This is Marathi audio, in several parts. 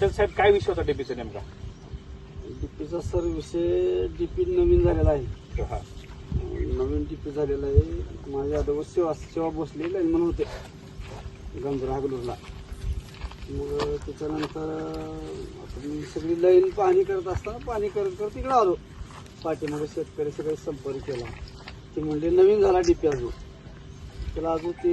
पटेल साहेब काय विषय होता डीपीचा नेमका? डीपीचा सर विषय डीपी नवीन झालेला आहे. हा. नवीन डीपी झालेला आहे. माझ्या अगोदर सेवा सेवा भोसले लाईनमन होते. गंजर हागलूरला. मग त्याच्यानंतर आता मी सगळी लाईन पाहणी करत असताना पाणी करत करत इकडे आलो. पाठीमागे शेतकरी सगळे संपर्क केला. ते म्हणले नवीन झाला डीपी अजून. त्याला अजून ते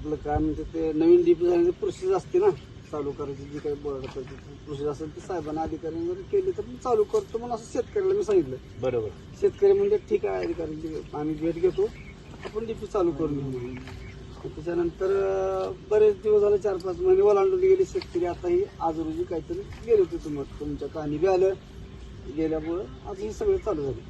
आपलं काय म्हणते ते नवीन डीपी झाल्याची प्रोसेस असते ना. चालू करायची जी काही बोर्ड प्रोसेस असेल ती साहेबांना अधिकाऱ्यांनी जर केली तर चालू करतो म्हणून असं शेतकऱ्याला मी सांगितलं. बरोबर. शेतकरी म्हणजे ठीक आहे अधिकारी आम्ही भेट घेतो. आपण डीपी चालू करून घेऊ म्हणून. त्याच्यानंतर बरेच दिवस झाले चार पाच महिने ओलांडून गेले शेतकरी. आता ही आज रोजी काहीतरी गेले होते तुम्हाला. तुमच्या कहाणी बी आलं. गेल्यामुळं आज हे सगळं चालू झालं.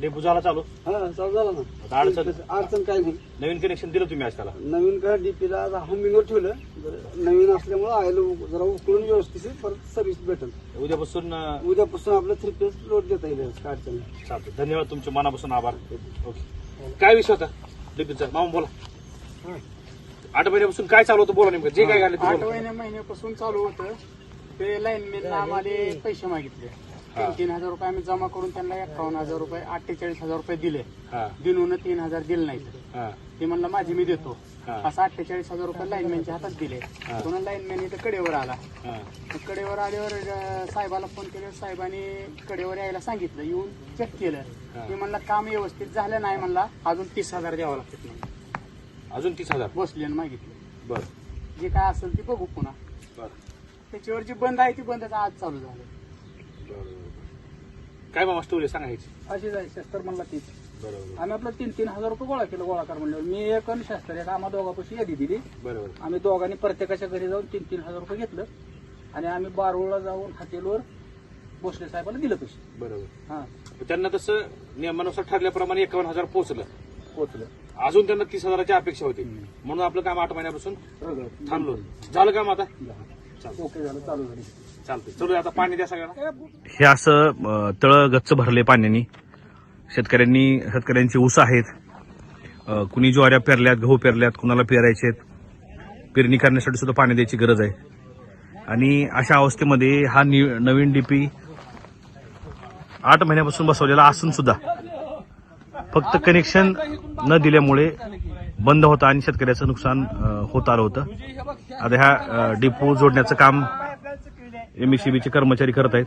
डेपू झाला चालू? हा चालू झालं आता अडचण- ना अडचण काय नाही. नवीन कनेक्शन दिलं तुम्ही आज त्याला? नवीन काय डीपीला हमिंगवर ठेवलं. जर नवीन असल्यामुळं आयला उ- जरा उकळून व्यवस्थित परत सर्व्हिस भेटेल. उद्यापासून अं, उद्यापासून आपलं थ्री पेज लोड देता येईल काय अडचण नाही. चालतं धन्यवाद तुमचे मनापासून आभार. ओके. काय विषय होता? डीपीचा. मामा बोला. आठ महिन्यापासून काय चालू होतं? बोला नेमकं. जे काय घाले आठ महिन्या महिन्यापासून चालू होतं. ते लाईनमॅन आम्हाला पैसे मागितले. तीन तीन हजार रुपये आम्ही जमा करून त्यांना एकावन्न हजार रुपये अठ्ठेचाळीस हजार रुपये दिले. दिनून तीन हजार दिले नाही हा. ते म्हणलं माझे मी देतो. असं अठ्ठेचाळीस हजार रुपये लाईनमॅनच्या हातात दिले. पुन्हा लाईनमॅन इथं कडेवर आला. कडेवर आल्यावर साहेबाला फोन केल्यावर साहेबांनी कडेवर यायला सांगितलं. येऊन चेक केलं. मी म्हणलं काम व्यवस्थित झालं नाही म्हणला. अजून तीस हजार द्यावं लागतात म्हणून. अजून तीस हजार? बसले आणि मागितले. बर. जे काय असेल ते बघू पुन्हा. बर. त्याच्यावर जी बंद आहे ती बंदच आज चालू झालं. काय मामा स्टोरी सांगायची अशी जाय शस्त्र म्हणला तीच. बरोबर. आम्ही आपलं तीन तीन हजार रुपये गोळा केलं गोळा कर म्हणल्यावर. मी एक आणि शस्त्र एक आम्हा दोघापाशी यादी दिली. बरोबर. आम्ही दोघांनी प्रत्येकाच्या घरी जाऊन तीन तीन हजार रुपये घेतलं. आणि आम्ही बारूळला जाऊन हॉटेलवर भोसले साहेबाला दिलं पैसे. बरोबर. हा. त्यांना तसं नियमानुसार ठरल्याप्रमाणे एकावन्न हजार पोहोचलं. पोचलं अजून त्यांना तीस हजाराची अपेक्षा होती. म्हणून आपलं काम आठ महिन्यापासून थांबलो. झालं काम आता? ओके झालं चालू झाली. चालतंय. चलो आता पाणी द्या सगळ्यांना. हे असं अ, तळं गच्च भरले पाण्याने. शेतकऱ्यांनी शेतकऱ्यांची ऊस आहेत. अ, कुणी ज्वाऱ्या पेरल्यात गहू पेरल्यात कुणाला पेरायचे आहेत. पेरणी करण्यासाठी सुद्धा पाणी द्यायची गरज आहे. आणि अशा अवस्थेमध्ये हा नि- नवीन डीपी आठ महिन्यापासून बसवलेला असून सुद्धा फक्त कनेक्शन न दिल्यामुळे बंद होता आणि शेतकऱ्याचं नुकसान होत आलं होतं. आता ह्या डिपो जोडण्याचं काम एमईसीबीचे कर्मचारी करत आहेत.